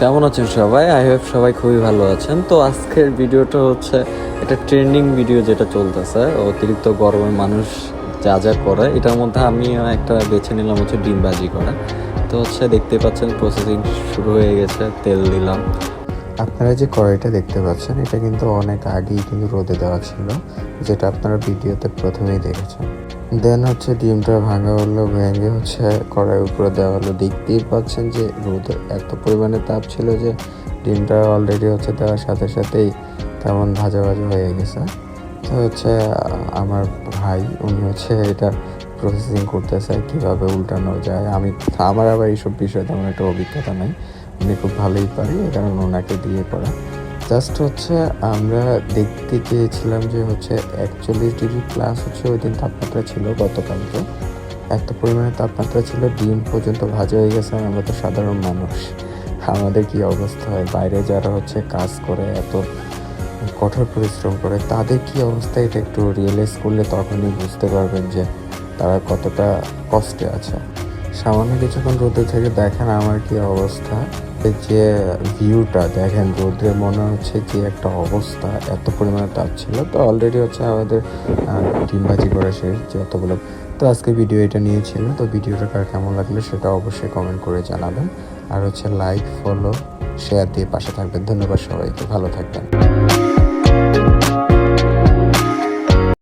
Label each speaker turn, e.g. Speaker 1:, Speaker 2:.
Speaker 1: কেমন আছেন সবাই? আই হোপ সবাই খুবই ভালো আছেন। তো আজকের ভিডিওটা হচ্ছে এটা ট্রেন্ডিং ভিডিও যেটা চলতেছে। অতিরিক্ত গরমে মানুষ যা যা করে, এটার মধ্যে আমিও একটা বেছে নিলাম হচ্ছে ডিম ভাজি করা। তো হচ্ছে দেখতে পাচ্ছেন প্রসেসিং শুরু হয়ে গেছে, তেল দিলাম।
Speaker 2: আপনারা যে কড়াইটা দেখতে পাচ্ছেন, এটা কিন্তু অনেক আগেই কিন্তু রোদে দেওয়া ছিল, যেটা আপনারা ভিডিওতে প্রথমেই দেখেছেন। দেন হচ্ছে ডিমটা ভাঙা হলো, ভেঙে হচ্ছে কড়াইয়ের উপরে দেওয়া হলো। দেখতেই পাচ্ছেন যে রোদের এত পরিমাণে তাপ ছিল যে ডিমটা অলরেডি হচ্ছে দেওয়ার সাথে সাথেই তেমন ভাজা ভাজা হয়ে গেছে। তো হচ্ছে, আমার ভাই, উনি হচ্ছে এটা প্রসেসিং করতেছে কীভাবে উল্টানো যায়। আমি, আমার আবার এইসব বিষয়ে তেমন একটা অভিজ্ঞতা নাই। উনি খুব ভালোই পারি কারণে ওনাকে দিয়ে করা। জাস্ট হচ্ছে আমরা দেখতে চেয়েছিলাম যে হচ্ছে একচল্লিশ ডিগ্রি প্লাস হচ্ছে ওই দিন তাপমাত্রা ছিল গতকালকে। এত পরিমাণে তাপমাত্রা ছিল, ডিম পর্যন্ত ভাজা হয়ে গেছে, আমরা তো সাধারণ মানুষ। আমাদের কি অবস্থা হয়? বাইরে যারা হচ্ছে কাজ করে, এত কঠোর পরিশ্রম করে, তাদের কি অবস্থা? এটা একটু রিয়েলাইজ করলে তখনই বুঝতে পারবেন যে তারা কতটা কষ্টে আছে। সামান্য কিছুক্ষণ রোদে থেকে দেখেন আমার কি অবস্থা। যে ভিউটা দেখেন রোদে মনে হচ্ছে যে একটা অবস্থা এত পরিমাণে তাপ ছিল। তো অলরেডি হচ্ছে আমাদের আহ, ডিম ভাজি করা শেষ যতগুলো। তো আজকে ভিডিও এটা নিয়েছিল তো ভিডিওটা কার কেমন লাগল সেটা অবশ্যই কমেন্ট করে জানাবেন। আর হচ্ছে লাইক ফলো শেয়ার দিয়ে পাশে থাকবেন। ধন্যবাদ সবাইকে। ভালো থাকবেন।